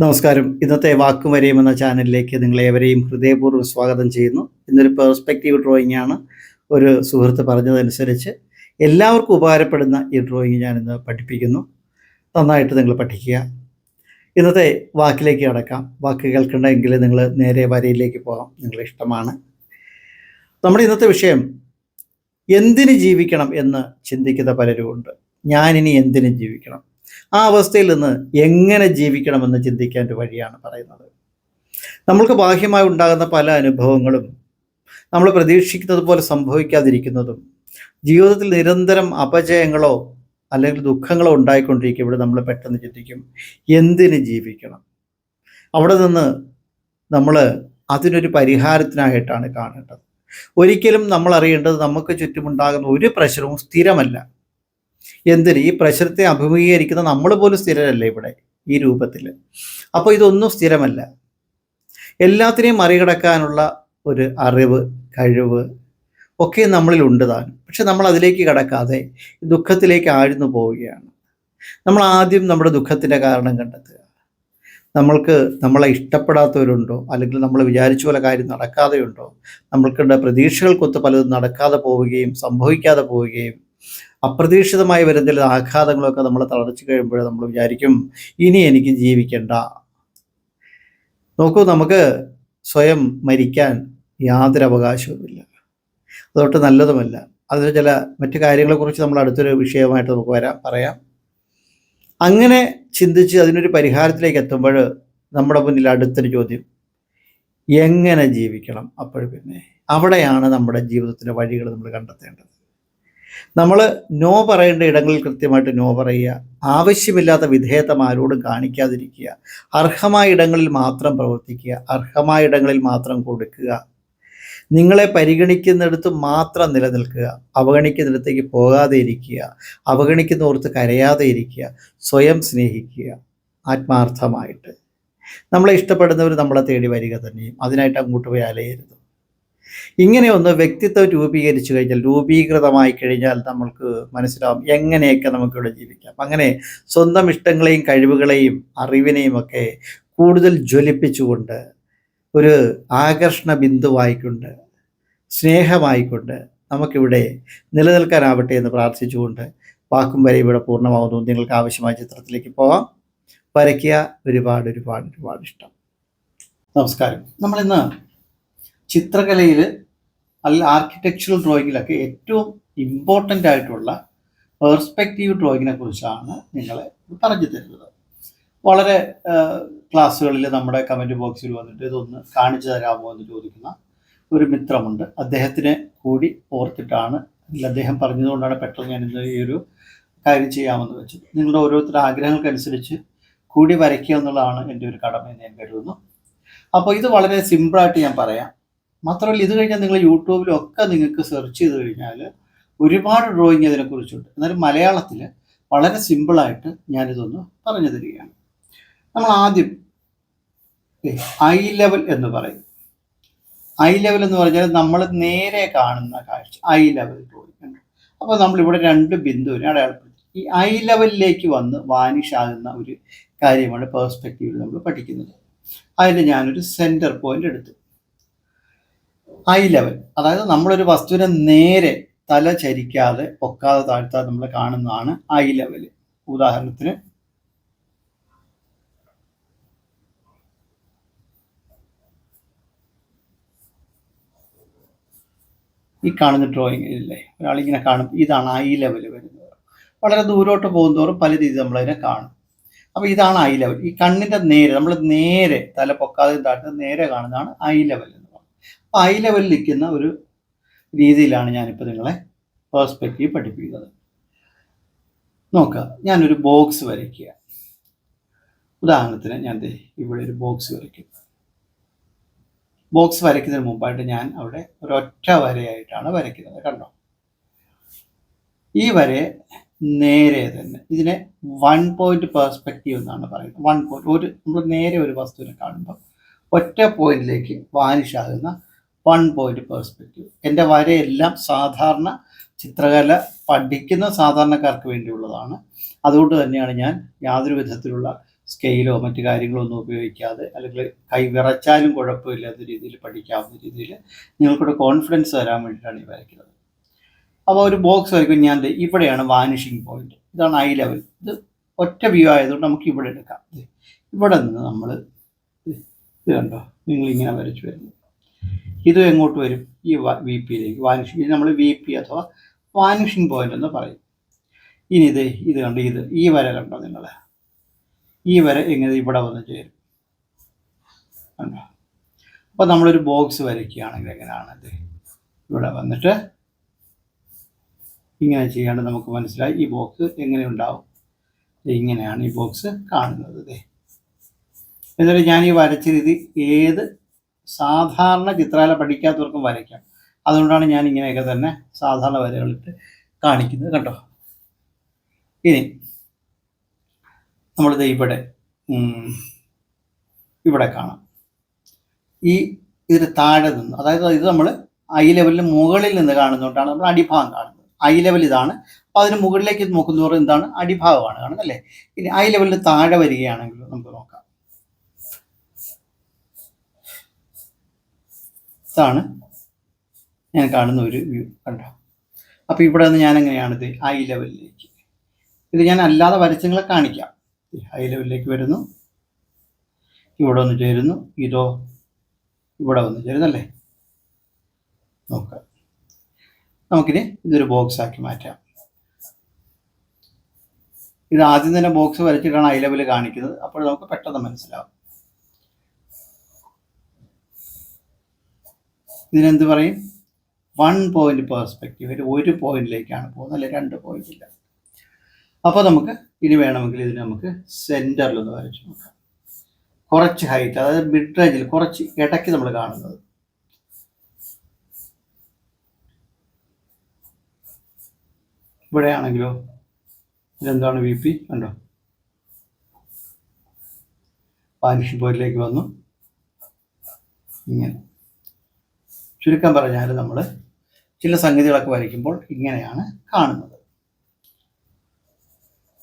നമസ്കാരം. ഇന്നത്തെ വാക്കും വരെയും എന്ന ചാനലിലേക്ക് നിങ്ങളേവരെയും ഹൃദയപൂർവം സ്വാഗതം ചെയ്യുന്നു. ഇന്നൊരു പെർസ്പെക്റ്റീവ് ഡ്രോയിങ് ആണ് ഒരു സുഹൃത്ത് പറഞ്ഞതനുസരിച്ച് എല്ലാവർക്കും ഉപകാരപ്പെടുന്ന ഈ ഡ്രോയിങ് ഞാനിന്ന് പഠിപ്പിക്കുന്നു. നന്നായിട്ട് നിങ്ങൾ പഠിക്കുക. ഇന്നത്തെ വാക്കിലേക്ക് കടക്കാം. വാക്ക് കേൾക്കണമെങ്കിൽ നിങ്ങൾ നേരെ വരയിലേക്ക് പോകാം. നിങ്ങളുടെ ഇഷ്ടമാണ്. നമ്മുടെ ഇന്നത്തെ വിഷയം എന്തിന് ജീവിക്കണം എന്ന് ചിന്തിക്കുന്ന പലരുമുണ്ട്. ഞാനിനി എന്തിന് ജീവിക്കണം? ആ അവസ്ഥയിൽ നിന്ന് എങ്ങനെ ജീവിക്കണമെന്ന് ചിന്തിക്കാൻ ഒരു വഴിയാണ് പറയുന്നത്. നമ്മൾക്ക് ബാഹ്യമായി ഉണ്ടാകുന്ന പല അനുഭവങ്ങളും നമ്മൾ പ്രതീക്ഷിക്കുന്നത് പോലെ സംഭവിക്കാതിരിക്കുന്നതും ജീവിതത്തിൽ നിരന്തരം അപജയങ്ങളോ അല്ലെങ്കിൽ ദുഃഖങ്ങളോ ഉണ്ടായിക്കൊണ്ടിരിക്കും. ഇവിടെ നമ്മൾ പെട്ടെന്ന് ചിന്തിക്കും എന്തിന് ജീവിക്കണം? അവിടെ നിന്ന് നമ്മൾ അതിനൊരു പരിഹാരത്തിനായിട്ടാണ് കാണേണ്ടത്. ഒരിക്കലും നമ്മൾ അറിയേണ്ടത് നമുക്ക് ചുറ്റുമുണ്ടാകുന്ന ഒരു പ്രശ്നവും സ്ഥിരമല്ല. എന്തിന്? ഈ പ്രശ്നത്തെ അഭിമുഖീകരിക്കുന്ന നമ്മൾ പോലും സ്ഥിരരല്ല ഇവിടെ ഈ രൂപത്തിൽ അപ്പോൾ ഇതൊന്നും സ്ഥിരമല്ല. എല്ലാത്തിനെയും മറികടക്കാനുള്ള ഒരു അറിവ് കഴിവ് ഒക്കെ നമ്മളിൽ ഉണ്ട് താൻ. പക്ഷെ നമ്മൾ അതിലേക്ക് കടക്കാതെ ദുഃഖത്തിലേക്ക് ആഴ്ന്നു പോവുകയാണ്. നമ്മൾ ആദ്യം നമ്മുടെ ദുഃഖത്തിന്റെ കാരണം കണ്ടെത്തുക. നമ്മൾക്ക് നമ്മളെ ഇഷ്ടപ്പെടാത്തവരുണ്ടോ? അല്ലെങ്കിൽ നമ്മൾ വിചാരിച്ച പോലെ കാര്യം നടക്കാതെയുണ്ടോ? നമ്മൾക്കുണ്ട് പ്രതീക്ഷകൾക്കൊത്ത് പലതും നടക്കാതെ പോവുകയും സംഭവിക്കാതെ പോവുകയും അപ്രതീക്ഷിതമായി വരുന്ന ആഘാതങ്ങളൊക്കെ നമ്മൾ തളർച്ചു കഴിയുമ്പോൾ നമ്മൾ വിചാരിക്കും ഇനി എനിക്ക് ജീവിക്കണ്ട. നോക്കൂ നമുക്ക് സ്വയം മരിക്കാൻ യാതൊരു അവകാശവുമില്ല. അതൊട്ട് നല്ലതുമല്ല. അതിന് ചില മറ്റു കാര്യങ്ങളെക്കുറിച്ച് നമ്മൾ അടുത്തൊരു വിഷയമായിട്ട് നമുക്ക് വരാം പറയാം. അങ്ങനെ ചിന്തിച്ച് അതിനൊരു പരിഹാരത്തിലേക്ക് എത്തുമ്പോൾ നമ്മുടെ മുന്നിൽ അടുത്തൊരു ചോദ്യം. എങ്ങനെ ജീവിക്കണം? അപ്പോൾ പിന്നെ അവിടെയാണ് നമ്മുടെ ജീവിതത്തിന്റെ വഴികൾ നമ്മൾ കണ്ടെത്തേണ്ടത്. നമ്മൾ നോ പറയേണ്ട ഇടങ്ങളിൽ കൃത്യമായിട്ട് നോ പറയുക. ആവശ്യമില്ലാത്ത വിധേയത്വം ആരോടും കാണിക്കാതിരിക്കുക. അർഹമായ ഇടങ്ങളിൽ മാത്രം പ്രവർത്തിക്കുക. അർഹമായ ഇടങ്ങളിൽ മാത്രം കൊടുക്കുക. നിങ്ങളെ പരിഗണിക്കുന്നിടത്ത് മാത്രം നിലനിൽക്കുക. അവഗണിക്കുന്നിടത്തേക്ക് പോകാതെ ഇരിക്കുക. അവഗണിക്കുന്നോർത്ത് കരയാതെ ഇരിക്കുക. സ്വയം സ്നേഹിക്കുക. ആത്മാർത്ഥമായിട്ട്. നമ്മളെ ഇഷ്ടപ്പെടുന്നവർ നമ്മളെ തേടി വരിക തന്നെയും. അതിനായിട്ട് അങ്ങോട്ട് പോയി അലയരുത്. ഇങ്ങനെ ഒന്ന് വ്യക്തിത്വം രൂപീകരിച്ചു കഴിഞ്ഞാൽ രൂപീകൃതമായി കഴിഞ്ഞാൽ നമ്മൾക്ക് മനസ്സിലാവും എങ്ങനെയൊക്കെ നമുക്കിവിടെ ജീവിക്കാം. അങ്ങനെ സ്വന്തം ഇഷ്ടങ്ങളെയും കഴിവുകളെയും അറിവിനെയും ഒക്കെ കൂടുതൽ ജ്വലിപ്പിച്ചുകൊണ്ട് ഒരു ആകർഷണ ബിന്ദുവായിക്കൊണ്ട് സ്നേഹമായിക്കൊണ്ട് നമുക്കിവിടെ നിലനിൽക്കാനാവട്ടെ എന്ന് പ്രാർത്ഥിച്ചുകൊണ്ട് വാക്കും വരെ ഇവിടെ പൂർണമാകുന്നു നിങ്ങൾക്ക് ആവശ്യമായ ചിത്രത്തിലേക്ക് പോവാം. വരയ്ക്കുക ഒരുപാട് ഒരുപാട് ഒരുപാട് ഇഷ്ടം. നമസ്കാരം. നമ്മളിന്ന് ചിത്രകലയിൽ അല്ല ആർക്കിടെക്ചറൽ ഡ്രോയിങ്ങിലൊക്കെ ഏറ്റവും ഇമ്പോർട്ടന്റ് ആയിട്ടുള്ള പെർസ്പെക്റ്റീവ് ഡ്രോയിങ്ങിനെ കുറിച്ചാണ് നിങ്ങളെ പറഞ്ഞു തരുന്നത്. വളരെ ക്ലാസ്സുകളിൽ നമ്മുടെ കമന്റ് ബോക്സിൽ വന്നിട്ട് ഇതൊന്ന് കാണിച്ചു തരാമോ എന്ന് ചോദിക്കുന്ന ഒരു മിത്രമുണ്ട്. അദ്ദേഹത്തിനെ കൂടി ഓർത്തിട്ടാണ് അദ്ദേഹം പറഞ്ഞതുകൊണ്ടാണ് പെട്ടെന്ന് ഞാൻ ഇന്ന് ഈ ഒരു കാര്യം ചെയ്യാമെന്ന് വെച്ചത്. നിങ്ങളുടെ ഓരോരുത്തരുടെ ആഗ്രഹങ്ങൾക്കനുസരിച്ച് കൂടി വരയ്ക്കുക എന്നുള്ളതാണ് എന്റെ ഒരു കടമ എന്ന് ഞാൻ കരുതുന്നു. അപ്പോൾ ഇത് വളരെ സിമ്പിളായിട്ട് ഞാൻ പറയാം. മാത്രമല്ല ഇത് കഴിഞ്ഞാൽ നിങ്ങൾ യൂട്യൂബിലും ഒക്കെ നിങ്ങൾക്ക് സെർച്ച് ചെയ്ത് കഴിഞ്ഞാൽ ഒരുപാട് ഡ്രോയിങ് അതിനെക്കുറിച്ചുണ്ട് എന്നാലും മലയാളത്തിൽ വളരെ സിമ്പിളായിട്ട് ഞാനിതൊന്ന് പറഞ്ഞു തരികയാണ്. നമ്മൾ ആദ്യം ഐ ലെവൽ എന്ന് പറയും. ഐ ലെവൽ എന്ന് പറഞ്ഞാൽ നമ്മൾ നേരെ കാണുന്ന കാഴ്ച. ഐ ലെവൽ ഡ്രോയിങ് അപ്പോൾ നമ്മളിവിടെ രണ്ട് ബിന്ദുവിനെ അടയാളപ്പെടുത്തി. ഈ ഐ ലെവലിലേക്ക് വന്ന് വാനിഷ് ആകുന്ന ഒരു കാര്യമാണ് പേഴ്സ്പെക്റ്റീവിൽ നമ്മൾ പഠിക്കുന്നത്. അതിന് ഞാനൊരു സെന്റർ പോയിന്റ് എടുത്തു. ഐ ലെവൽ അതായത് നമ്മളൊരു വസ്തുവിനെ നേരെ തല ചരിക്കാതെ പൊക്കാതെ താഴ്ത്താതെ നമ്മൾ കാണുന്നതാണ് ഐ ലെവൽ ഉദാഹരണത്തിന് ഈ കാണുന്ന ഡ്രോയിങ് ഇല്ലേ? ഒരാളിങ്ങനെ കാണും ഇതാണ് ഐ ലെവൽ വരുന്നത്. വളരെ ദൂരോട്ട് പോകുന്നതോറും പല രീതിയിൽ നമ്മളതിനെ കാണും. അപ്പോൾ ഇതാണ് ഐ ലെവൽ ഈ കണ്ണിന്റെ നേരെ നമ്മൾ നേരെ തല പൊക്കാതെ താഴ്ത്താതെ നേരെ കാണുന്നതാണ് ഐ ലെവൽ അപ്പോൾ ഐ ലെവലിൽ നിൽക്കുന്ന ഒരു രീതിയിലാണ് ഞാനിപ്പോൾ നിങ്ങളെ പേഴ്സ്പെക്റ്റീവ് പഠിപ്പിക്കുന്നത്. നോക്കുക ഞാനൊരു ബോക്സ് വരയ്ക്കുക. ഉദാഹരണത്തിന് ഞാൻ ഇവിടെ ഒരു ബോക്സ് വരയ്ക്കും. ബോക്സ് വരയ്ക്കുന്നതിന് മുമ്പായിട്ട് ഞാൻ അവിടെ ഒരൊറ്റ വരയായിട്ടാണ് വരയ്ക്കുന്നത് കണ്ടോ? ഈ വരയെ നേരെ തന്നെ ഇതിനെ വൺ പോയിന്റ് പെർസ്പെക്റ്റീവ് എന്നാണ് പറയുന്നത്. വൺ പോയിന്റ് ഒരു നമ്മൾ നേരെ ഒരു വസ്തുവിനെ കാണുമ്പോൾ ഒറ്റ പോയിന്റിലേക്ക് വാനിഷ് ആകുന്ന വൺ പോയിന്റ് പെർസ്പെക്റ്റീവ് എന്റെ വരയെല്ലാം സാധാരണ ചിത്രകല പഠിക്കുന്ന സാധാരണക്കാർക്ക് വേണ്ടിയുള്ളതാണ്. അതുകൊണ്ട് തന്നെയാണ് ഞാൻ യാതൊരു വിധത്തിലുള്ള സ്കെയിലോ മറ്റ് കാര്യങ്ങളോ ഒന്നും ഉപയോഗിക്കാതെ അല്ലെങ്കിൽ കൈ വിറച്ചാലും കുഴപ്പമില്ലാത്ത രീതിയിൽ പഠിക്കാവുന്ന രീതിയിൽ നിങ്ങൾക്കൊരു കോൺഫിഡൻസ് തരാൻ വേണ്ടിയിട്ടാണ് ഈ വരയ്ക്കുന്നത്. അപ്പോൾ ഒരു ബോക്സ് വരയ്ക്കും ഞാൻ ഇവിടെയാണ് വാനിഷിങ് പോയിന്റ് ഇതാണ് ഐ ലെവൽ ഇത് ഒറ്റ വ്യൂ ആയതുകൊണ്ട് നമുക്ക് ഇവിടെ എടുക്കാം. ഇവിടെ നിന്ന് നമ്മൾ ഇത് കണ്ടോ നിങ്ങൾ ഇങ്ങനെ വരച്ചു വരുന്നു. ഇത് എങ്ങോട്ട് വരും? ഈ വി പിയിലേക്ക് വാനിഷിംഗ് ഇത് നമ്മൾ വി പി അഥവാ വാനിഷിംഗ് പോയിന്റ് എന്ന് പറയും. ഇനി ഇത് ഇത് കണ്ടോ ഇത് ഈ വര കണ്ടോ നിങ്ങൾ ഈ വര എങ്ങനെ ഇവിടെ വന്ന് ചേരും? കണ്ടോ? അപ്പോൾ നമ്മളൊരു ബോക്സ് വരയ്ക്കുകയാണെങ്കിൽ എങ്ങനെയാണ് ഇത് ഇവിടെ വന്നിട്ട് ഇങ്ങനെ ചെയ്യാണ്ട് നമുക്ക് മനസ്സിലായി ഈ ബോക്സ് എങ്ങനെ ഉണ്ടാവും? ഇങ്ങനെയാണ് ഈ ബോക്സ് കാണുന്നത് എന്നിട്ട് ഞാൻ ഈ വരച്ച രീതി ഏത് സാധാരണ ചിത്രകല പഠിക്കാത്തവർക്കും വരയ്ക്കാം. അതുകൊണ്ടാണ് ഞാൻ ഇങ്ങനെയൊക്കെ തന്നെ സാധാരണ വരകളിട്ട് കാണിക്കുന്നത് കണ്ടോ? ഇനി നമ്മളിത് ഇവിടെ ഇവിടെ കാണാം. ഈ ഇതിന് താഴെ നിന്ന് അതായത് ഇത് നമ്മൾ ഐ ലെവലിന് മുകളിൽ നിന്ന് കാണുന്നതുകൊണ്ടാണ് നമ്മൾ അടിഭാഗം കാണുന്നത്. ഐ ലെവൽ ഇതാണ്. അപ്പോൾ അതിന് മുകളിലേക്ക് നോക്കുന്നവർ എന്താണ്? അടിഭാഗമാണ് കാണുന്നത് അല്ലേ? ഇനി ഐ ലെവലിൽ താഴെ വരികയാണെങ്കിൽ നമുക്ക് നോക്കാം. ഇതാണ് ഞാൻ കാണുന്ന ഒരു വ്യൂ കണ്ടോ? അപ്പോൾ ഇവിടെ നിന്ന് ഞാൻ എങ്ങനെയാണിത് ഐ ലെവലിലേക്ക് ഇത് ഞാൻ അല്ലാതെ വരച്ചങ്ങളെ കാണിക്കാം. ഹൈ ലെവലിലേക്ക് വരുന്നു. ഇവിടെ വന്ന് ചേരുന്നു. ഇതോ ഇവിടെ വന്ന് ചേരുന്നല്ലേ? നോക്കാം. നമുക്കിനി ഇതൊരു ബോക്സ് ആക്കി മാറ്റാം. ഇത് ആദ്യം തന്നെ ബോക്സ് വരച്ചിട്ടാണ് ഐ ലെവൽ കാണിക്കുന്നത്. അപ്പോൾ നമുക്ക് പെട്ടെന്ന് മനസ്സിലാവും. ഇതിനെന്ത് പറയും? വൺ പോയിന്റ് പെർസ്പെക്റ്റീവ് ഒരു പോയിന്റിലേക്കാണ് പോകുന്നത് അല്ലെങ്കിൽ രണ്ട് പോയിന്റ് ഇല്ല. അപ്പോൾ നമുക്ക് ഇനി വേണമെങ്കിൽ ഇതിന് നമുക്ക് സെന്ററിൽ ഒന്ന് വരച്ച് നോക്കാം. കുറച്ച് ഹൈറ്റ് അതായത് മിഡ് റേഞ്ചിൽ കുറച്ച് ഇടയ്ക്ക് നമ്മൾ കാണുന്നത്. ഇവിടെയാണെങ്കിലോ ഇതെന്താണ് വി പി കണ്ടോ? വാനിഷ് പോയിന്റിലേക്ക് വന്നു. ഇങ്ങനെ. ചുരുക്കം പറഞ്ഞാൽ നമ്മൾ ചില സംഗതികളൊക്കെ വരയ്ക്കുമ്പോൾ ഇങ്ങനെയാണ് കാണുന്നത്.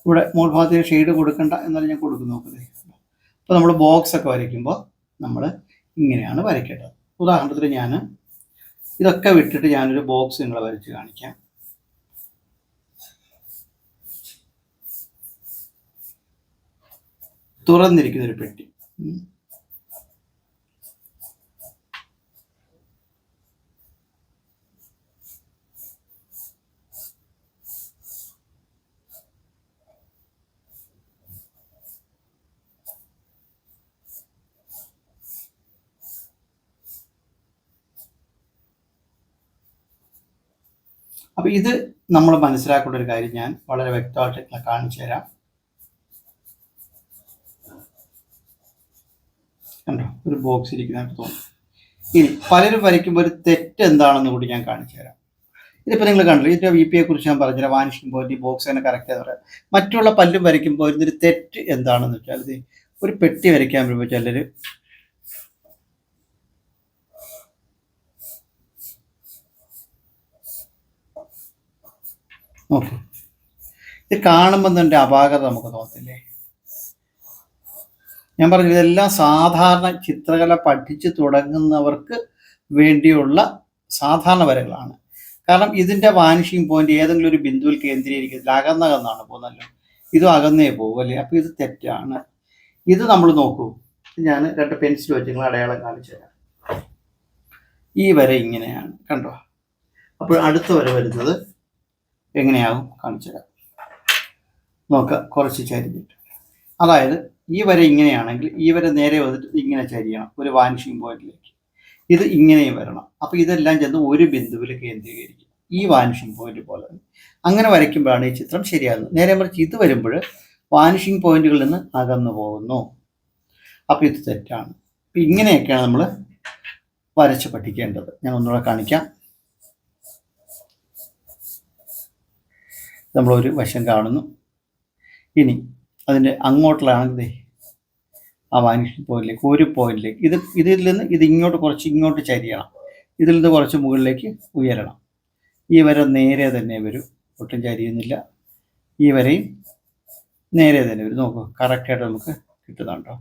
ഇവിടെ മോൾ ഭാഗത്ത് ഷെയ്ഡ് കൊടുക്കണ്ട എന്നാലും ഞാൻ കൊടുക്കുന്നു നോക്കുന്നത് അപ്പോൾ നമ്മൾ ബോക്സ് ഒക്കെ വരയ്ക്കുമ്പോൾ നമ്മൾ ഇങ്ങനെയാണ് വരയ്ക്കേണ്ടത്. ഉദാഹരണത്തിന് ഞാൻ ഇതൊക്കെ വിട്ടിട്ട് ഞാനൊരു ബോക്സ് നിങ്ങളെ വരച്ച് കാണിക്കാം. തുറന്നിരിക്കുന്നൊരു പെട്ടി. ഉം. അപ്പൊ ഇത് നമ്മൾ മനസ്സിലാക്കേണ്ട ഒരു കാര്യം ഞാൻ വളരെ വ്യക്തമായിട്ട് കാണിച്ചു തരാം. കണ്ടോ? ഒരു ബോക്സ് ഇരിക്കുന്നതായിട്ട് തോന്നുന്നു. ഇനി പലരും വരയ്ക്കുമ്പോൾ ഒരു തെറ്റ് എന്താണെന്ന് കൂടി ഞാൻ കാണിച്ചു തരാം. ഇതിപ്പോൾ നിങ്ങൾ കണ്ടല്ലോ ഇതിന്റെ വി പിയെ കുറിച്ച് ഞാൻ പറഞ്ഞില്ല വാനിഷിക്കുമ്പോൾ ഈ ബോക്സ് തന്നെ കറക്റ്റ് പറയാം. മറ്റുള്ള പല്ലും വരയ്ക്കുമ്പോൾ ഇതിന്റെ തെറ്റ് എന്താണെന്ന് വെച്ചാൽ ഒരു പെട്ടി വരയ്ക്കാൻ വരുമ്പോൾ ചിലര് നോക്കൂ. ഇത് കാണുമ്പോൾ തന്നെ അപാകത നമുക്ക് തോന്നത്തില്ലേ? ഞാൻ പറഞ്ഞു ഇതെല്ലാം സാധാരണ ചിത്രകല പഠിച്ചു തുടങ്ങുന്നവർക്ക് വേണ്ടിയുള്ള സാധാരണ വരകളാണ്. കാരണം ഇതിന്റെ വാനിഷിങ് പോയിന്റ് ഏതെങ്കിലും ഒരു ബിന്ദുവിൽ കേന്ദ്രീകരിക്കത്തില്ല. അകന്നകന്നാണ് പോകുന്നല്ലോ. ഇതും അകന്നേ പോകും അല്ലേ? അപ്പൊ ഇത് തെറ്റാണ്. ഇത് നമ്മൾ നോക്കൂ. ഞാൻ രണ്ട് പെൻസിൽ വെച്ച് നിങ്ങൾ അടയാളം കാണിച്ചു തരാം. ഈ വര ഇങ്ങനെയാണ്. കണ്ടോ? അപ്പോൾ അടുത്ത വര വരുന്നത് എങ്ങനെയാകും കാണിച്ചു തരാം. നോക്കാം കുറച്ച് ചരിഞ്ഞിട്ട്. അതായത് ഈ വര ഇങ്ങനെയാണെങ്കിൽ ഈ വര നേരെ വന്നിട്ട് ഇങ്ങനെ ചരിയണം ഒരു വാനിഷിംഗ് പോയിന്റിലേക്ക് ഇത് ഇങ്ങനെയും വരണം. അപ്പോൾ ഇതെല്ലാം ചെന്ന് ഒരു ബിന്ദുവിൽ കേന്ദ്രീകരിക്കും. ഈ വാനിഷിംഗ് പോയിന്റ് പോലെ. അങ്ങനെ വരയ്ക്കുമ്പോഴാണ് ഈ ചിത്രം ശരിയാകുന്നത്. നേരെ മറിച്ച് ഇത് വരുമ്പോൾ വാനിഷിംഗ് പോയിന്റുകളിൽ നിന്ന് അകന്നു പോകുന്നു. അപ്പോൾ ഇത് തെറ്റാണ്. ഇങ്ങനെയൊക്കെയാണ് നമ്മൾ വരച്ച് പഠിക്കേണ്ടത്. ഞാൻ ഒന്നുകൂടെ കാണിക്കാം. നമ്മളൊരു വശം കാണുന്നു. ഇനി അതിന്റെ അങ്ങോട്ടുള്ളതാണെങ്കിൽ ആ വാനിഷിംഗ് പോയിന്റിലേക്ക് ഒരു പോയിന്റിലേക്ക് ഇത് ഇതിൽ നിന്ന് ഇത് ഇങ്ങോട്ട് കുറച്ച് ഇങ്ങോട്ട് ചരിയണം. ഇതിൽ നിന്ന് കുറച്ച് മുകളിലേക്ക് ഉയരണം. ഈ വര നേരെ തന്നെ വരും. ഒട്ടും ചരിയുന്നില്ല. ഈ വരെയും നേരെ തന്നെ വരും. നോക്കൂ കറക്റ്റായിട്ട് നമുക്ക് കിട്ടുന്നുണ്ടോ?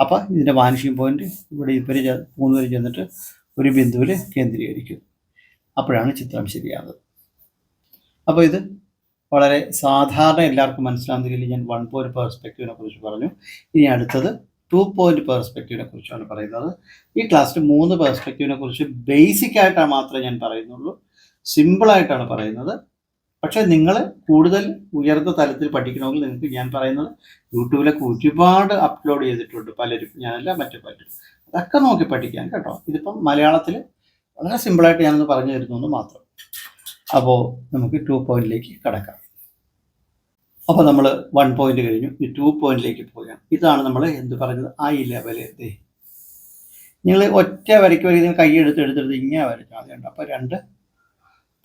അപ്പോൾ ഇതിന്റെ വാനിഷിംഗ് പോയിന്റ് ഇവിടെ ഇവർ മൂന്ന് പേര് ചെന്നിട്ട് ഒരു ബിന്ദുവിൽ കേന്ദ്രീകരിക്കും അപ്പോഴാണ് ചിത്രം ശരിയാകുന്നത് അപ്പോൾ ഇത് വളരെ സാധാരണ എല്ലാവർക്കും മനസ്സിലാവുന്ന രീതിയിൽ ഞാൻ വൺ പോയിന്റ് പെർസ്പെക്റ്റീവിനെ കുറിച്ച് പറഞ്ഞു. ഇനി അടുത്തത് ടു പോയിന്റ് പെർസ്പെക്റ്റീവിനെ കുറിച്ചാണ് പറയുന്നത്. ഈ ക്ലാസ്സിൽ മൂന്ന് പെർസ്പെക്റ്റീവിനെ കുറിച്ച് ബേസിക് ആയിട്ടാണ് മാത്രമേ ഞാൻ പറയുന്നുള്ളൂ. സിമ്പിൾ ആയിട്ടാണ് പറയുന്നത്. പക്ഷേ നിങ്ങൾ കൂടുതൽ ഉയർന്ന തലത്തിൽ പഠിക്കണമെങ്കിൽ നിങ്ങൾക്ക് ഞാൻ പറയുന്നത് യൂട്യൂബിലൊക്കെ ഒരുപാട് അപ്ലോഡ് ചെയ്തിട്ടുണ്ട്. പലരും ഞാനല്ല മറ്റു പലരും. അതൊക്കെ നോക്കി പഠിക്കാൻ കേട്ടോ. ഇതിപ്പം മലയാളത്തിൽ വളരെ സിമ്പിളായിട്ട് ഞാനൊന്ന് പറഞ്ഞു തരുന്നു മാത്രം. അപ്പോൾ നമുക്ക് ടു പോയിന്റിലേക്ക് കടക്കാം. അപ്പോൾ നമ്മൾ വൺ പോയിന്റ് കഴിഞ്ഞു. ഈ ടു പോയിന്റിലേക്ക് പോകാം. ഇതാണ് നമ്മൾ എന്ത് പറഞ്ഞത്? ഐ ലെവൽ ദേ നിങ്ങൾ ഒറ്റ വരയ്ക്ക് വരെ ഇതിന് കൈ എടുത്ത് എടുത്തെടുത്ത് ഇങ്ങനെ വരച്ചാൽ മതി അപ്പോൾ രണ്ട്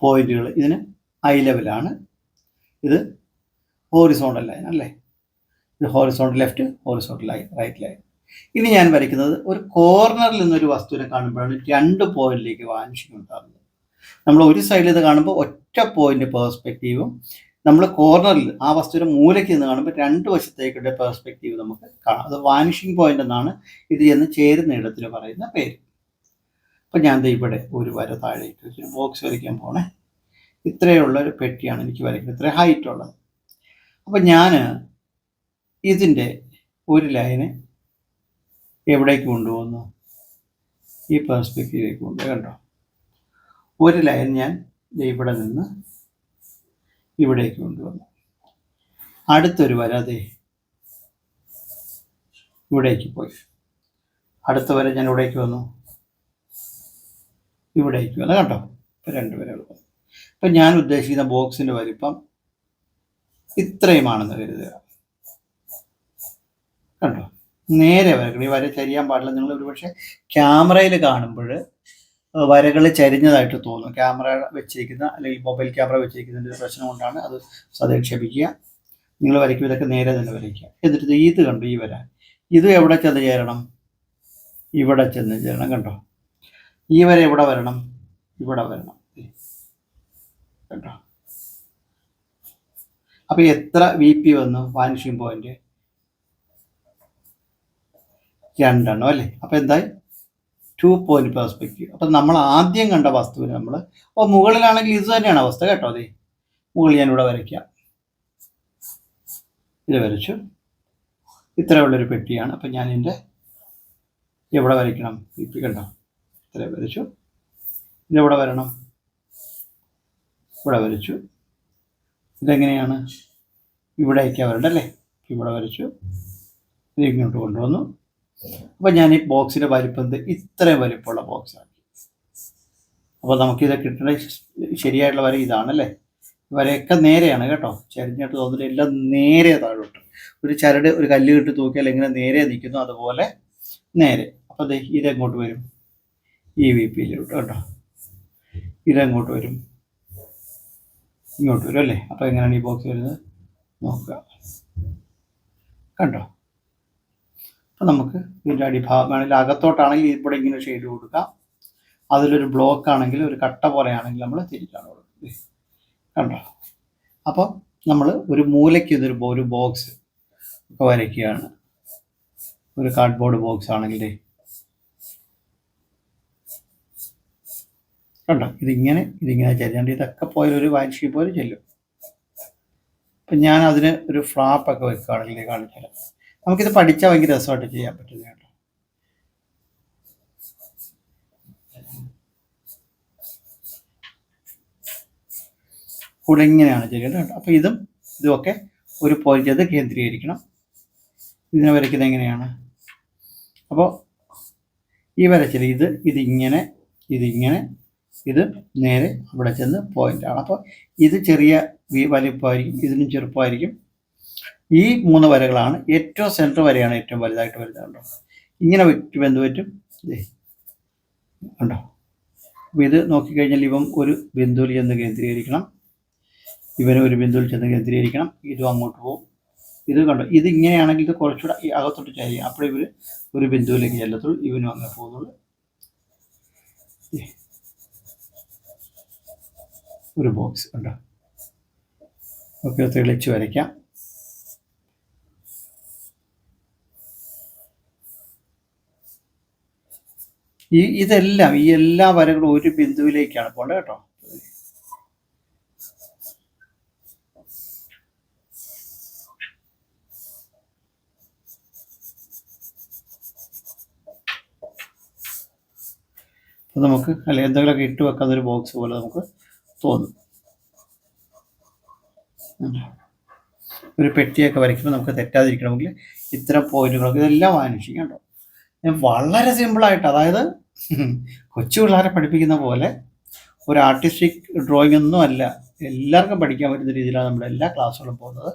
പോയിന്റുകൾ ഇതിന് ഐ ലെവലാണ് ഇത് ഹോറിസോണ്ടൽ ലൈൻ അല്ലേ? ഇത് horizontal left horizontal line right line ഇനി ഞാൻ വരയ്ക്കുന്നത് ഒരു കോർണറിൽ നിന്നൊരു വസ്തുവിനെ കാണുമ്പോഴാണ് രണ്ട് പോയിന്റിലേക്ക് വാനിഷിംഗ് നമ്മൾ ഒരു സൈഡിൽ നിന്ന് കാണുമ്പോൾ ഒറ്റ പോയിന്റ് പേഴ്സ്പെക്റ്റീവും നമ്മൾ കോർണറിൽ ആ വസ്തുവിന്റെ മൂലയ്ക്ക് നിന്ന് കാണുമ്പോൾ രണ്ട് വശത്തേക്കുള്ള പേഴ്സ്പെക്റ്റീവ് നമുക്ക് കാണാം. അത് വാനിഷിംഗ് പോയിന്റ് എന്നാണ് ഇത് എന്ന് ചേരുന്ന ഇടത്തിൽ പറയുന്ന പേര്. അപ്പം ഞാൻ ഇവിടെ ഒരു വര താഴേക്ക് വെച്ച് ബോക്സ് വരയ്ക്കാൻ പോണേ. ഇത്രയുള്ള ഒരു പെട്ടിയാണ് എനിക്ക് വരയ്ക്കുന്നത്. ഇത്ര ഹൈറ്റ് ഉള്ളത്. അപ്പം ഞാൻ ഇതിന്റെ ഒരു ലൈന് എവിടേക്ക് കൊണ്ടുപോകുന്നു? ഈ പെർസ്പെക്റ്റീവിലേക്ക് കൊണ്ടുപോയി. കണ്ടോ? ഒരു ലൈൻ ഞാൻ ഇവിടെ നിന്ന് ഇവിടേക്ക് കൊണ്ടുവന്നു. അടുത്തൊരു വര അതെ ഇവിടേക്ക് പോയി. അടുത്ത വര ഞാൻ ഇവിടേക്ക് വന്നു. ഇവിടേക്ക് വന്നു. കണ്ടോ? രണ്ട് വരകൾ ഇപ്പം ഞാൻ ഉദ്ദേശിക്കുന്ന ബോക്സിന്റെ വലിപ്പം ഇത്രയുമാണെന്ന് കരുതുക. കണ്ടോ? നേരെ വരക്കണം ഈ വര ചരിയാൻ പാടില്ല നിങ്ങൾ ഒരുപക്ഷെ ക്യാമറയിൽ കാണുമ്പോൾ വരകൾ ചരിഞ്ഞതായിട്ട് തോന്നും. ക്യാമറ വെച്ചിരിക്കുന്ന അല്ലെങ്കിൽ മൊബൈൽ ക്യാമറ വെച്ചിരിക്കുന്നതിന്റെ ഒരു പ്രശ്നം കൊണ്ടാണ് അത് സദക്ഷേപിക്കുക നിങ്ങൾ വരയ്ക്കും ഇതൊക്കെ നേരെ തന്നെ വരയ്ക്കുക. എന്നിട്ട് ഇത് കണ്ടു ഈ വര. ഇത് എവിടെ ചെന്ന് ചേരണം? ഇവിടെ ചെന്ന് ചേരണം. കണ്ടോ? ഈ വര എവിടെ വരണം? ഇവിടെ വരണം. കണ്ടോ? അപ്പോൾ എത്ര വി പി വന്നു? വാനിഷിംഗ് പോയിന്റ് രണ്ടെണ്ണം അല്ലേ? അപ്പോൾ എന്തായി? ടു പോയിന്റ് പെർസ്പെക്റ്റീവ് അപ്പം നമ്മൾ ആദ്യം കണ്ട വസ്തുവിന് നമ്മൾ അപ്പോൾ മുകളിലാണെങ്കിൽ ഇത് തന്നെയാണ് അവസ്ഥ കേട്ടോ അതെ മുകളിൽ ഞാൻ ഇവിടെ വരയ്ക്കാം. ഇത് വരച്ചു. ഇത്രയുള്ളൊരു പെട്ടിയാണ്. അപ്പം ഞാൻ ഇതിന്റെ എവിടെ വരയ്ക്കണം? കണ്ടോ? ഇത്ര വരച്ചു. ഇതെവിടെ വരണം? ഇവിടെ വരച്ചു. ഇതെങ്ങനെയാണ്? ഇവിടേക്കാണ് വരണ്ടല്ലേ ഇവിടെ വരച്ചു. ഇത് ഇങ്ങോട്ട് കൊണ്ടുവന്നു. അപ്പം ഞാൻ ഈ ബോക്സിന്റെ വലിപ്പം ഇത്രയും വലിപ്പമുള്ള ബോക്സ് ആക്കി അപ്പോൾ നമുക്കിത് കിട്ടേണ്ട ശരിയായിട്ടുള്ള വര ഇതാണല്ലേ? വരയൊക്കെ നേരെയാണ് കേട്ടോ. ചരിഞ്ഞിട്ട് തോന്നിട്ട് എല്ലാം നേരെ താഴോട്ട്. ഒരു ചരട് ഒരു കല്ല് കിട്ടി തൂക്കിയാൽ എങ്ങനെ നേരെ നിൽക്കുന്നു അതുപോലെ നേരെ. അപ്പോൾ ഇതെങ്ങോട്ട് വരും? ഈ വി പിയിലോട്ട് കേട്ടോ. ഇതെങ്ങോട്ട് വരും? ഇങ്ങോട്ട് വരും അല്ലേ? അപ്പോൾ എങ്ങനെയാണ് ഈ ബോക്സ് വരുന്നത്? നോക്കുക. കണ്ടോ? അപ്പം നമുക്ക് ഇതിന്റെ അടിഭാഗമാണെങ്കിൽ അകത്തോട്ടാണെങ്കിൽ ഇവിടെ ഇങ്ങനെ ഷെയ്ഡ് കൊടുക്കാം. അതിലൊരു ബ്ലോക്ക് ആണെങ്കിൽ ഒരു കട്ട പോലെയാണെങ്കിൽ നമ്മൾ തിരിച്ചാണ് കൊടുക്കുന്നത്. കണ്ടോ? അപ്പം നമ്മൾ ഒരു മൂലയ്ക്ക് ഇതൊരു ഒരു ബോക്സ് ഒക്കെ വരയ്ക്കുകയാണ്. ഒരു കാർഡ്ബോർഡ് ബോക്സ് ആണെങ്കിൽ കണ്ടോ? ഇതിങ്ങനെ ഇതിങ്ങനെ ചെല്ലാണ്ട് ഇതൊക്കെ പോയാൽ ഒരു വാൻഷീ പോലെ ചെല്ലും. അപ്പം ഞാൻ അതിന് ഒരു ഫ്ലാപ്പൊക്കെ വെക്കുകയാണെങ്കിൽ കാണിച്ചാൽ നമുക്കിത് പഠിച്ചാൽ ഭയങ്കര രസമായിട്ട് ചെയ്യാൻ പറ്റുന്ന കേട്ടോ. കൂടെ ഇങ്ങനെയാണ് ചെയ്യേണ്ടത് കേട്ടോ. അപ്പോൾ ഇതും ഇതുമൊക്കെ ഒരു പോയിന്റ് കേന്ദ്രീകരിക്കണം. ഇതിനെ വരയ്ക്കുന്നത് എങ്ങനെയാണ്? അപ്പോൾ ഈ വരച്ചിൽ ഇത് ഇതിങ്ങനെ ഇതിങ്ങനെ ഇത് നേരെ അവിടെ ചെന്ന് പോയിന്റ് ആണ്. അപ്പോൾ ഇത് ചെറിയ വലിപ്പമായിരിക്കും ഇതിനും ചെറുപ്പമായിരിക്കും. ഈ മൂന്ന് വരകളാണ് ഏറ്റവും സെന്റർ വരെയാണ് ഏറ്റവും വലുതായിട്ട് വരുന്നത് കണ്ടോ? ഇങ്ങനെ പറ്റും എന്ത് പറ്റും? കണ്ടോ? അപ്പോൾ ഇത് നോക്കിക്കഴിഞ്ഞാൽ ഇവം ഒരു ബിന്ദുവിൽ ചെന്ന് കേന്ദ്രീകരിക്കണം. ഇവനും ഒരു ബിന്ദുവിൽ ചെന്ന് കേന്ദ്രീകരിക്കണം. ഇതും അങ്ങോട്ട് പോകും. ഇത് കണ്ടോ? ഇത് ഇങ്ങനെയാണെങ്കിൽ ഇത് കുറച്ചുകൂടെ അകത്തോട്ട് ചരിയും അപ്പോൾ ഇവർ ഒരു ബിന്ദുവിലേക്ക് ചെല്ലത്തുള്ളൂ. ഇവനും അങ്ങനെ പോകുന്നുള്ളൂ. ഒരു ബോക്സ് കണ്ടോ? ഓക്കെ തെളിച്ച് വരയ്ക്കാം. ഈ ഇതെല്ലാം ഈ എല്ലാ വരകളും ഒരു ബിന്ദുവിലേക്കാണ് പോകേണ്ടത് കേട്ടോ. അപ്പോൾ നമുക്ക് അല്ലെ എന്തെങ്കിലുമൊക്കെ ഇട്ട് വെക്കാവുന്ന ഒരു ബോക്സ് പോലെ നമുക്ക് തോന്നും. ഒരു പെട്ടിയൊക്കെ വരയ്ക്കുമ്പോൾ നമുക്ക് തെറ്റാതിരിക്കണമെങ്കിൽ ഇത്തരം പോയിന്റുകളൊക്കെ ഇതെല്ലാം ഞാൻ വളരെ സിമ്പിളായിട്ട് അതായത് കൊച്ചു പിള്ളേരെ പഠിപ്പിക്കുന്ന പോലെ ഒരു ആർട്ടിസ്റ്റിക് ഡ്രോയിങ് ഒന്നും അല്ല. എല്ലാവർക്കും പഠിക്കാൻ പറ്റുന്ന രീതിയിലാണ് നമ്മുടെ എല്ലാ ക്ലാസ്സുകളും പോകുന്നത്.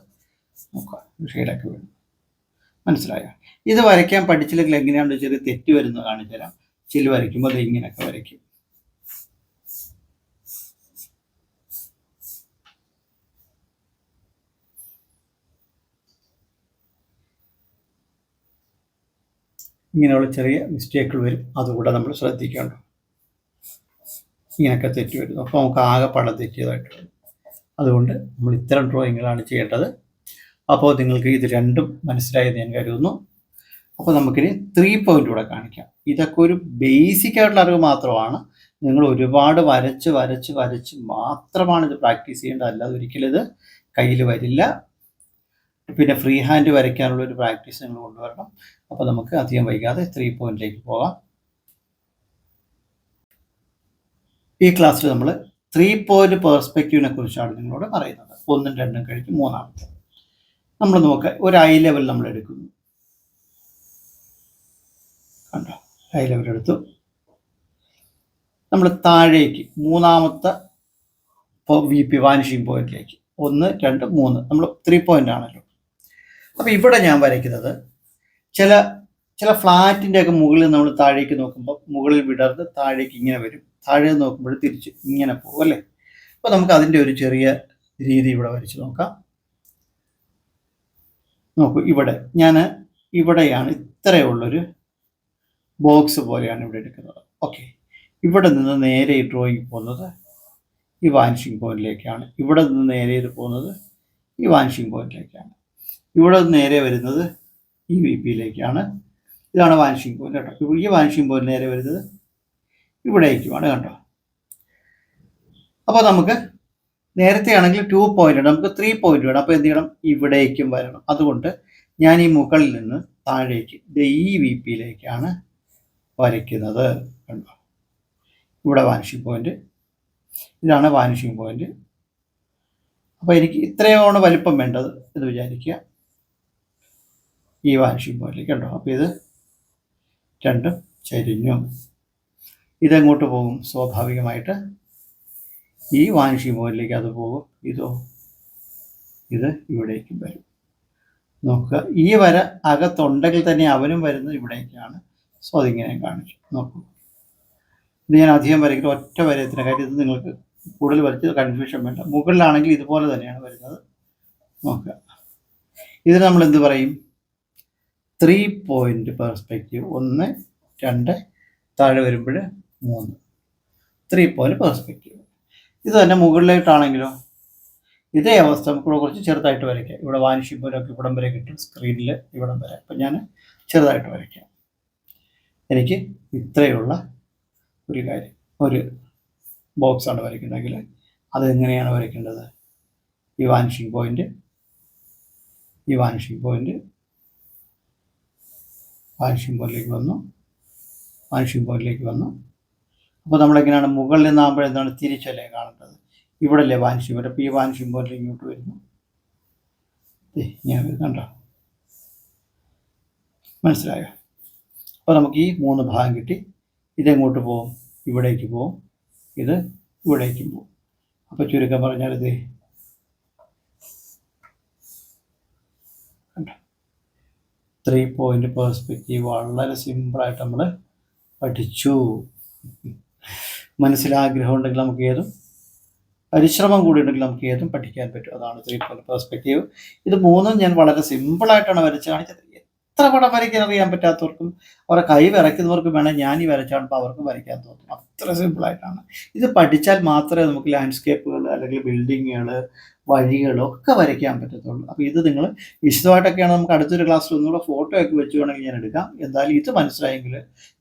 നോക്കാം ഷെയ്ഡൊക്കെ വേണം മനസ്സിലായോ? ഇത് വരയ്ക്കാൻ പഠിച്ചില്ലെങ്കിൽ എങ്ങനെയാണെന്ന് ചെറിയ തെറ്റ് വരുന്നത് കാണിച്ചു തരാം ചില വരയ്ക്കുമ്പോൾ ഇങ്ങനെയൊക്കെ വരയ്ക്കും. ഇങ്ങനെയുള്ള ചെറിയ മിസ്റ്റേക്കുകൾ വരും. അതുകൂടെ നമ്മൾ ശ്രദ്ധിക്കേണ്ട ഇങ്ങനെയൊക്കെ തെറ്റ് വരുന്നു. അപ്പോൾ നമുക്ക് ആകെ പടം തെറ്റിയതായിട്ട് അതുകൊണ്ട് നമ്മൾ ഇത്തരം ഡ്രോയിങ്ങുകളാണ് ചെയ്യേണ്ടത്. അപ്പോൾ നിങ്ങൾക്ക് ഇത് രണ്ടും മനസ്സിലായെന്ന് ഞാൻ കരുതുന്നു. അപ്പോൾ നമുക്കിനി ത്രീ പോയിന്റ് കൂടെ കാണിക്കാം. ഇതൊക്കെ ഒരു ബേസിക് ആയിട്ടുള്ള അറിവ് മാത്രമാണ്. നിങ്ങൾ ഒരുപാട് വരച്ച് വരച്ച് വരച്ച് മാത്രമാണ് ഇത് പ്രാക്ടീസ് ചെയ്യേണ്ടത്. അല്ലാതെ ഒരിക്കലും ഇത് കയ്യിൽ വരില്ല. പിന്നെ ഫ്രീ ഹാൻഡ് വരയ്ക്കാനുള്ള ഒരു പ്രാക്ടീസ് നിങ്ങൾ കൊണ്ടുവരണം. അപ്പോൾ നമുക്ക് അധികം വൈകാതെ ത്രീ പോയിന്റിലേക്ക് പോകാം. ഈ ക്ലാസ്സിൽ നമ്മൾ ത്രീ പോയിന്റ് പെർസ്പെക്റ്റീവിനെ കുറിച്ചാണ് നിങ്ങളോട് പറയുന്നത്. ഒന്നും രണ്ടും കഴിഞ്ഞ് മൂന്നാമത്തെ. നമ്മൾ നോക്കുക ഒരു ഐ ലെവൽ നമ്മൾ എടുക്കുന്നു. കണ്ടോ? ഐ ലെവൽ എടുത്തു. നമ്മൾ താഴേക്ക് മൂന്നാമത്തെ ഇപ്പോൾ വി പി വാനിഷിംഗ് പോയിന്റിലേക്ക് ഒന്ന് രണ്ട് മൂന്ന്. നമ്മൾ ത്രീ പോയിന്റ് ആണല്ലോ. അപ്പോൾ ഇവിടെ ഞാൻ വരയ്ക്കുന്നത് ചില ചില ഫ്ലാറ്റിന്റെ ഒക്കെ മുകളിൽ നമ്മൾ താഴേക്ക് നോക്കുമ്പോൾ മുകളിൽ വിടർന്ന് താഴേക്ക് ഇങ്ങനെ വരും. താഴെ നോക്കുമ്പോൾ തിരിച്ച് ഇങ്ങനെ പോകും അല്ലേ? അപ്പോൾ നമുക്ക് അതിന്റെ ഒരു ചെറിയ രീതി ഇവിടെ വരച്ച് നോക്കാം. നോക്കൂ ഇവിടെ ഞാൻ ഇവിടെയാണ് ഇത്രയുള്ളൊരു ബോക്സ് പോലെയാണ് ഇവിടെ എടുക്കുന്നത്. ഓക്കെ. ഇവിടെ നിന്ന് നേരെ ഈ ഡ്രോയിങ് പോകുന്നത് ഈ വാനിഷിംഗ് പോയിന്റിലേക്കാണ്. ഇവിടെ നിന്ന് നേരെ ഇത് പോകുന്നത് ഈ വാനിഷിംഗ് പോയിന്റിലേക്കാണ്. ഇവിടെ നേരെ വരുന്നത് ഈ വി പിയിലേക്കാണ് ഇതാണ് വാനിഷിംഗ് പോയിന്റ് കേട്ടോ. ഈ വാനിഷിംഗ് പോയിന്റ് നേരെ വരുന്നത് ഇവിടേക്കുമാണ് കണ്ടോ അപ്പോൾ നമുക്ക് നേരത്തെ ആണെങ്കിൽ ടു പോയിന്റ് നമുക്ക് ത്രീ പോയിന്റ് വേണം അപ്പോൾ എന്ത് ചെയ്യണം? ഇവിടേക്കും വരണം. അതുകൊണ്ട് ഞാൻ ഈ മുകളിൽ നിന്ന് താഴേക്ക് ഈ വി പിയിലേക്കാണ് വരയ്ക്കുന്നത് കണ്ടോ? ഇവിടെ വാനിഷിംഗ് പോയിന്റ് ഇതാണ് വാനിഷിംഗ് പോയിന്റ് അപ്പോൾ എനിക്ക് ഇത്രയോണം വലിപ്പം വേണ്ടത് എന്ന് വിചാരിക്കുക. ഈ വാഷിംഗ് പോയിന്റിലേക്ക് കണ്ടോ? അപ്പോൾ ഇത് രണ്ടും ചരിഞ്ഞു. ഇതെങ്ങോട്ട് പോകും? സ്വാഭാവികമായിട്ട് ഈ വാനിഷിംഗ് പോയിന്റിലേക്ക് അത് പോകും. ഇതോ ഇത് ഇവിടേക്കും വരും. നോക്കുക ഈ വര അകത്തുണ്ടെങ്കിൽ തന്നെ അവനും വരുന്നത് ഇവിടേക്കാണ്. സോ അതിങ്ങനെ കാണിച്ചു. നോക്കൂ. ഇത് ഞാൻ അധികം വരയ്ക്കുന്നത് ഒറ്റ വരയത്തിന്. കാര്യം ഇത് നിങ്ങൾക്ക് കൂടുതൽ വരച്ച് കൺഫ്യൂഷൻ വേണ്ട. മുകളിലാണെങ്കിൽ ഇതുപോലെ തന്നെയാണ് വരുന്നത്. നോക്കുക. ഇത് നമ്മൾ എന്ത് പറയും? ത്രീ പോയിന്റ് പെർസ്പെക്റ്റീവ് ഒന്ന് രണ്ട് താഴെ വരുമ്പോൾ മൂന്ന്. ത്രീ പോയിന്റ് പെർസ്പെക്റ്റീവ് ഇത് തന്നെ മുകളിലോട്ടാണെങ്കിലോ ഇതേ അവസ്ഥ നമുക്കിവിടെ കുറച്ച് ചെറുതായിട്ട് വരയ്ക്കാം. ഇവിടെ വാനിഷിപ്പോലൊക്കെ ഇവിടം വരെ കിട്ടും സ്ക്രീനിൽ ഇവിടം വരെ. അപ്പം ഞാൻ ചെറുതായിട്ട് വരയ്ക്കാം. എനിക്ക് ഇത്രയുള്ള ഒരു കാര്യം ഒരു ബോക്സാണ് വരയ്ക്കുന്നതെങ്കിൽ അതെങ്ങനെയാണ് വരയ്ക്കേണ്ടത്? ഈ വാനിഷിംഗ് പോയിന്റ് ഈ വാനിഷിംഗ് പോയിന്റ് വാനിഷിംഗ് പോയിന്റിലേക്ക് വന്നു. വാനിഷിംഗ് പോയിന്റിലേക്ക് വന്നു. അപ്പോൾ നമ്മളെങ്ങനെയാണ് മുകളിൽ നിന്നാകുമ്പോൾ എന്താണ് തിരിച്ചല്ലേ കാണേണ്ടത്? ഇവിടെ അല്ലേ വാനിഷിംഗ് പോയിന്റ് അപ്പോൾ ഈ വാനിഷിംഗ് പോലെ ഇങ്ങോട്ട് വരുന്നു. ഞാൻ വരുന്നുണ്ടോ മനസ്സിലായോ? അപ്പോൾ നമുക്ക് ഈ മൂന്ന് ഭാഗം കിട്ടി. ഇതെങ്ങോട്ട് പോകും? ഇവിടേക്ക് പോകും. ഇത് ഇവിടേക്കും പോകും. അപ്പോൾ ചുരുക്കം പറഞ്ഞാൽ ഇത് ത്രീ പോയിന്റ് പേഴ്സ്പെക്റ്റീവ് വളരെ സിമ്പിളായിട്ട് നമ്മൾ പഠിച്ചു. മനസ്സിലാഗ്രഹം ഉണ്ടെങ്കിൽ നമുക്ക് ഏതും പരിശ്രമം കൂടി ഉണ്ടെങ്കിൽ നമുക്ക് ഏതും പഠിക്കാൻ പറ്റും. അതാണ് ത്രീ പോയിന്റ് പേഴ്സ്പെക്റ്റീവ് ഇത് മൂന്നും ഞാൻ വളരെ സിമ്പിളായിട്ടാണ് വരച്ച് കാണിച്ചത്. എത്ര പടം വരയ്ക്കാൻ അറിയാൻ പറ്റാത്തവർക്കും അവരെ കൈ വരയ്ക്കുന്നവർക്കും വേണം ഞാൻ ഈ വരച്ചാണിപ്പോൾ അവർക്കും വരയ്ക്കാൻ തോന്നും. അത്ര സിമ്പിളായിട്ടാണ് ഇത് പഠിച്ചാൽ മാത്രമേ നമുക്ക് ലാൻഡ്സ്കേപ്പുകൾ അല്ലെങ്കിൽ ബിൽഡിങ്ങുകൾ വഴികളോ ഒക്കെ വരയ്ക്കാൻ പറ്റത്തുള്ളൂ. അപ്പോൾ ഇത് നിങ്ങൾ വിശദമായിട്ടൊക്കെയാണ് നമുക്ക് അടുത്തൊരു ക്ലാസ്സിൽ ഒന്നുകൂടെ ഫോട്ടോ ഒക്കെ വെച്ച് വേണമെങ്കിൽ ഞാൻ എടുക്കാം. എന്തായാലും ഇത് മനസ്സിലായെങ്കിൽ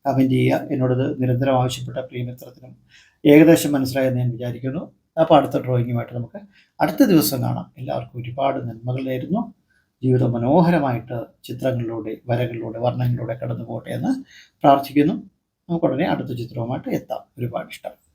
കമന്റ് ചെയ്യുക. എന്നോടത് നിരന്തരം ആവശ്യപ്പെട്ട പ്രിയമിത്രത്തിനും ഏകദേശം മനസ്സിലായെന്ന് ഞാൻ വിചാരിക്കുന്നു. അപ്പോൾ അടുത്ത ഡ്രോയിങ്ങുമായിട്ട് നമുക്ക് അടുത്ത ദിവസം കാണാം. എല്ലാവർക്കും ഒരുപാട് നന്മകളായിരുന്നു ജീവിതം മനോഹരമായിട്ട് ചിത്രങ്ങളിലൂടെ വരകളിലൂടെ വർണങ്ങളിലൂടെ കടന്നു പോകട്ടെ എന്ന് പ്രാർത്ഥിക്കുന്നു. നമുക്ക് ഉടനെ അടുത്ത ചിത്രവുമായിട്ട് എത്താം. ഒരുപാട് ഇഷ്ടം.